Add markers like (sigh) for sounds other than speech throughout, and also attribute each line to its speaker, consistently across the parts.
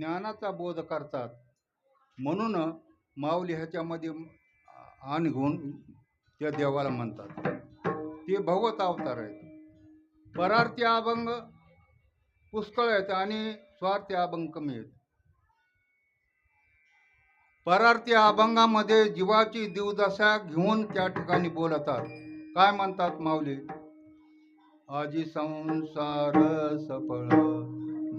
Speaker 1: ज्ञानाचा बोध करतात. म्हणून माऊली ह्याच्यामध्ये आण घेऊन त्या देवाला म्हणतात. ते भगवत अवतार आहेत. परार्थी अभंग पुष्कळ आहेत आणि स्वार्थी अभंग कमी आहेत. परार्थी अभंगामध्ये जीवाची दिवदशा घेऊन त्या ठिकाणी बोलतात. काय म्हणतात माऊली? आजी संसार सफळ.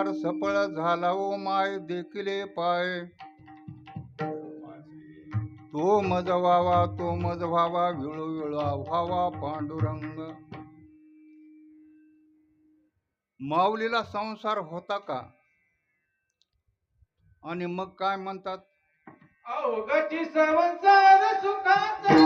Speaker 1: संसार सफळ झाला ओ माय देखिले पाय. तो मज व्हावा तो मज व्हावा विळू विळा व्हावा पांडुरंग. माऊलीला संसार होता का? आणि मग काय म्हणतात?
Speaker 2: अवघची संसार सुखाचा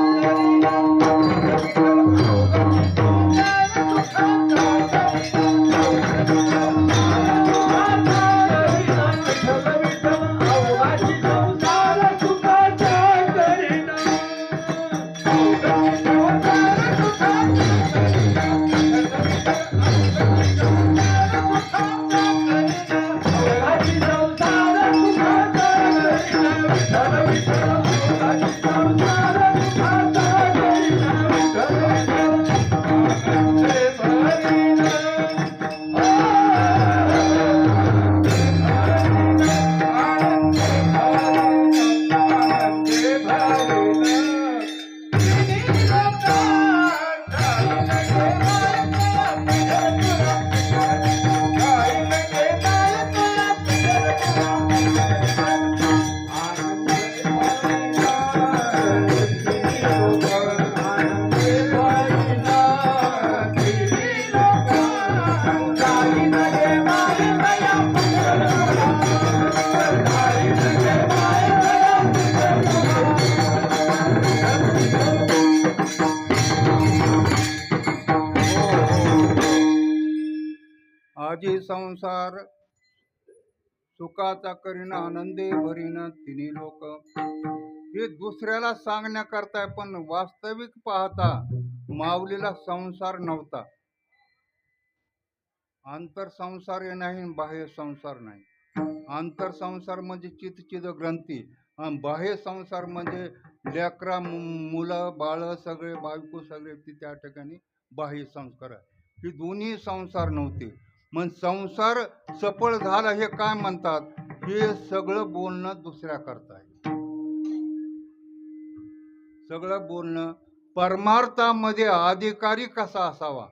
Speaker 2: संसार. सुखाचा करीन
Speaker 1: आनंदे भरीन तिन्ही लोक. हे दुसऱ्याला सांगण्याकरताय पण वास्तविक पाहता माऊलीला संसार नव्हता. आंतर संसार हे नाही बाह्य संसार नाही. आंतर संसार म्हणजे चितचिद ग्रंथी. आणि बाह्य संसार म्हणजे लेकरा मुलं बाळ सगळे बायको सगळे ती त्या ठिकाणी बाह्य संस्कार आहे. ही दोन्ही संसार नव्हते. मग संसार सफळ झाला हे काय म्हणतात? हे सगळं बोलणं दुसऱ्या करता सगळं बोलणं परमार्थामध्ये अधिकारी कसा असावा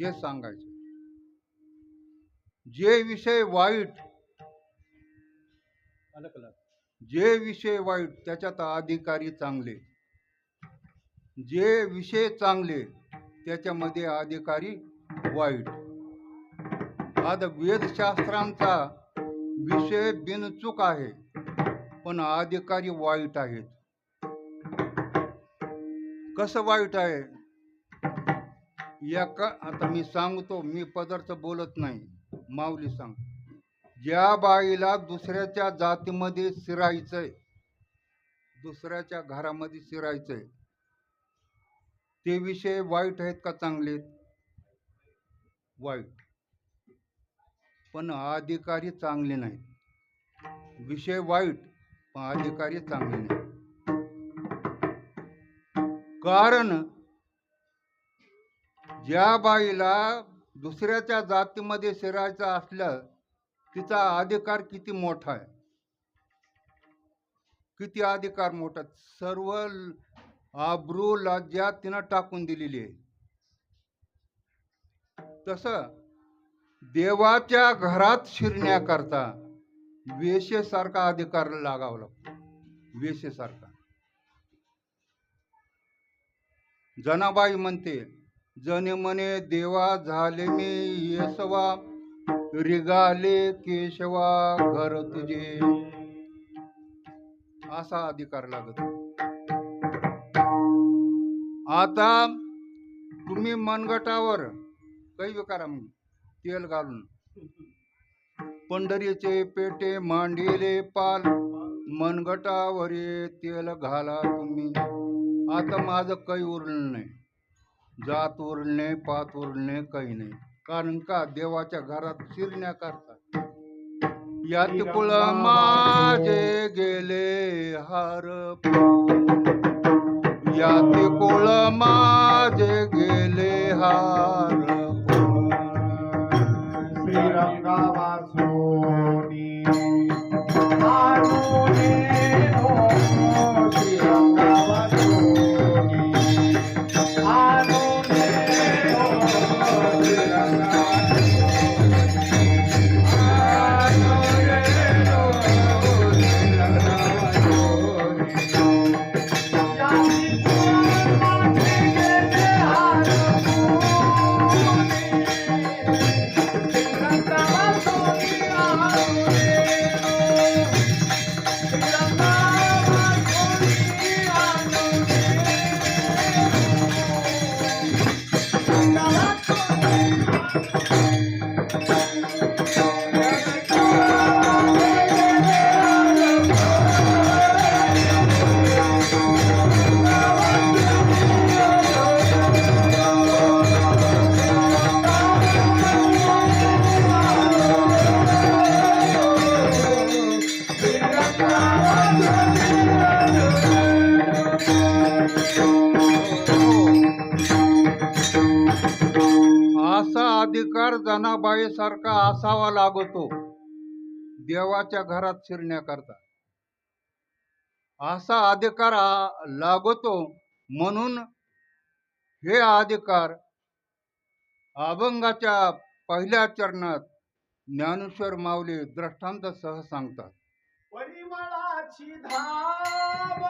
Speaker 1: हे सांगायचं. जे विषय वाईट जे विषय वाईट त्याच्यात अधिकारी चांगले. जे विषय चांगले त्याच्यामध्ये अधिकारी वाईट. आता वेदशास्त्रांचा विषय बिनचूक आहे पण अधिकारी वाईट आहेत. कसं वाईट आहे? एका आता मी सांगतो मी पदार्थ बोलत नाही माऊली सांग. ज्या बाईला दुसऱ्याच्या जातीमध्ये शिरायचंय दुसऱ्याच्या घरामध्ये शिरायचंय ते विषय वाईट आहेत का चांगले वाईट. पण अधिकारी चांगले नाहीत. विषय वाईट पण अधिकारी चांगले नाहीत. कारण ज्या बाईला दुसऱ्याच्या जातीमध्ये शिरायचं असलं तिचा अधिकार किती मोठा आहे? किती अधिकार मोठा? सर्व आब्रू लज्जा तिनं टाकून दिलेली आहे. तसं देवाच्या घरात शिरण्याकरता वेशेसारखा अधिकार लागावा लागतो. वेशेसारखा जनाबाई म्हणते जने मने देवा झाले मी येसवा रिगाले केशवा घर तुझे. असा अधिकार लागत. आता तुम्ही मनगटावर काही विकारा मग तेल घालून. (laughs) पंढरीचे पेटे मांडिले पाल मनगटावरे तेल घाला तुम्ही. आता माझं काही उरलं नाही. जात उरणे पात उरणे काही नाही. कारण का? देवाच्या घरात शिरण्याकरता यात कुळ माझे गेले हार यात कुळ माझे गेले हार असावा लागतो. देवाच्या घरात शिरण्याकरता असा अधिकार लागतो म्हणून हे अधिकार अभंगाच्या पहिल्या चरणात ज्ञानेश्वर माऊली दृष्टांत सह सांगतात.
Speaker 2: परिमळाची धाव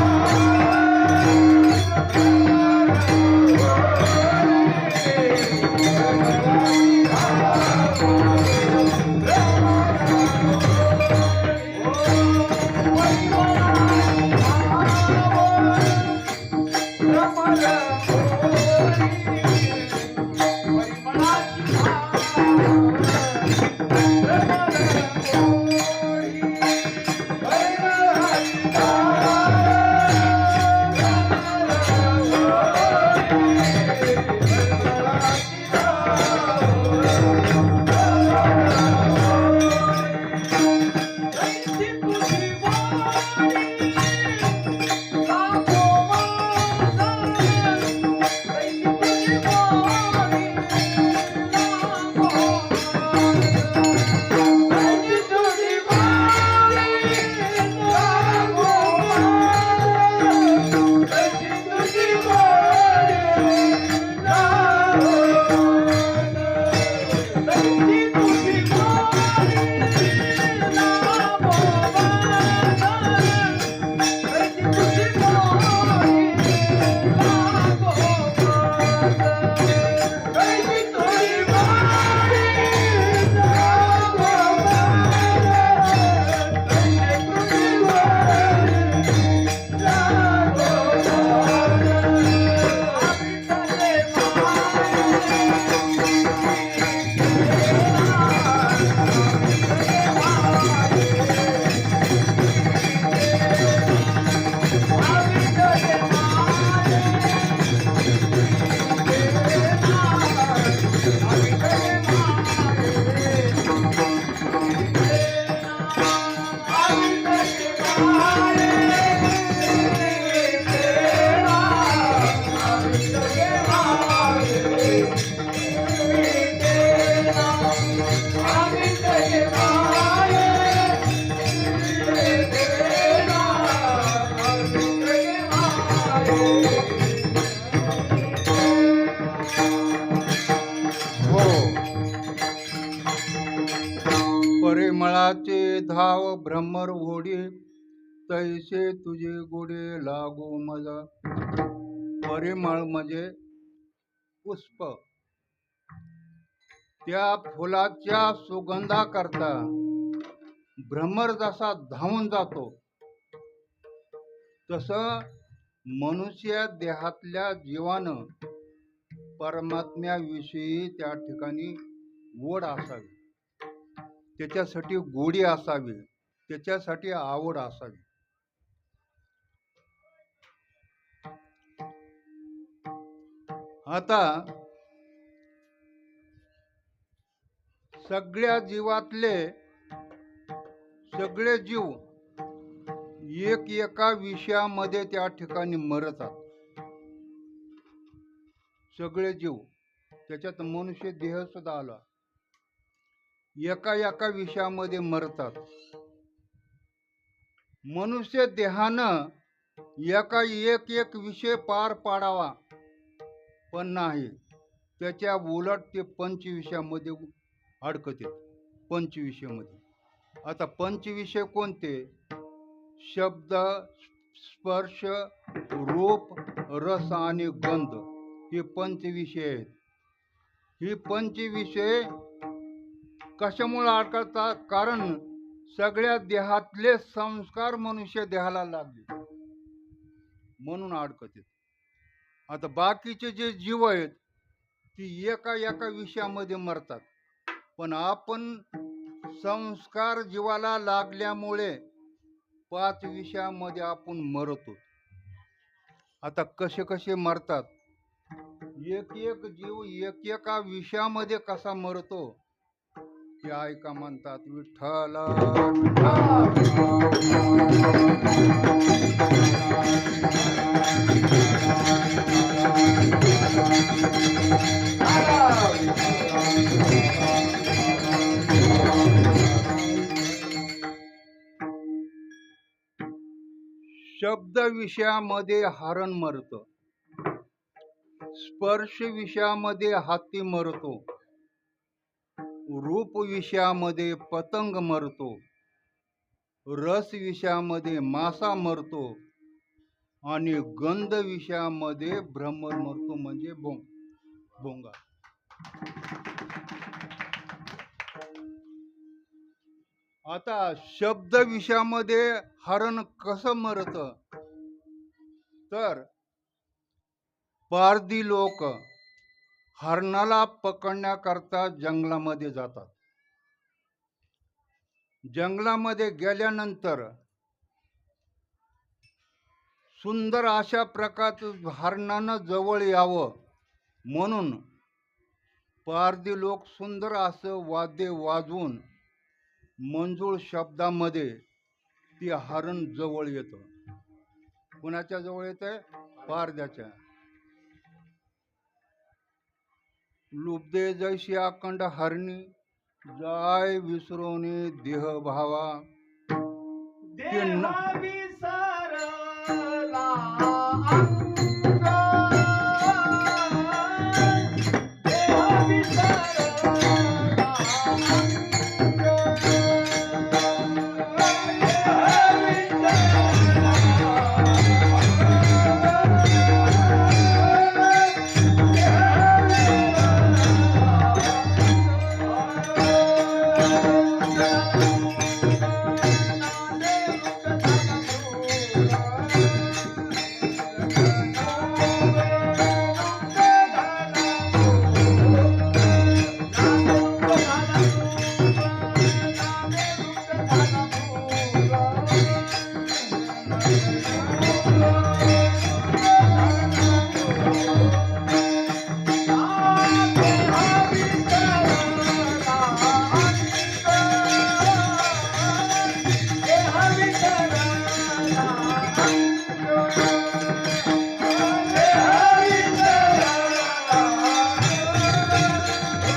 Speaker 2: परिमळाची Oh,
Speaker 1: धाव भ्रमर ओढे तैसे तुझे गोडे लागो मजा परिमळ म्हणजे पुष्प. त्या फुलाच्या सुगंधाकरता भ्रमर जसा धावून जातो तस मनुष्य देहातल्या जीवानं परमात्म्याविषयी त्या ठिकाणी ओढ असावी. त्याच्यासाठी गोडी असावी त्याच्यासाठी आवड असावी. आता सगळ्या जीवातले सगळे जीव एक एका विषयामध्ये त्या ठिकाणी मरतात. सगळे जीव त्याच्यात मनुष्य देह सुद्धा आला. एका एका विषयामध्ये मरतात. मनुष्य देहानं एका एक एक विषय पार पाडावा पण नाही. त्याच्या उलट ते पंचविषयामध्ये अडकते पंचविषयामध्ये आता पंचविषय कोणते? शब्द स्पर्श रूप रस आणि गंध हे पंचविषय आहेत. ही पंचविषय कशामुळे अडकतात कारण सगळ्या देहातले संस्कार मनुष्य देहाला लागले. म्हणून अडकते आता बाकीचे जे जीव आहेत ती एका एका विषयामध्ये मरतात. पण आपण संस्कार जीवाला लागल्यामुळे पाच विषयामध्ये आपण मरतो. आता कसे कसे मरतात? एक एक जीव एक एका विषयामध्ये कसा मरतो? की ऐका म्हणतात विठ्ठल शब्द विषयामध्ये हरण मरत. स्पर्श विषयामध्ये हाती मरतो. रूप विषयामध्ये पतंग मरतो. रस विषयामध्ये मासा मरतो. आणि गंध विषयामध्ये भ्रमर मरतो म्हणजे भोंग. भोंगा. आता शब्द विषयामध्ये हरण कसं मरत? तर पारधी लोक हरणाला पकडण्याकरता जंगलामध्ये जातात. जंगलामध्ये गेल्यानंतर सुंदर अशा प्रकारचं हरणानं जवळ यावं म्हणून पारधी लोक सुंदर असं वाद्य वाजवून मंजूळ शब्दामध्ये ती हरण जवळ येतं. कुणाच्या जवळ येतंय? पारद्याच्या लुब्धे जैशी अखंड हरणी जाय विसरोनी देह भावा।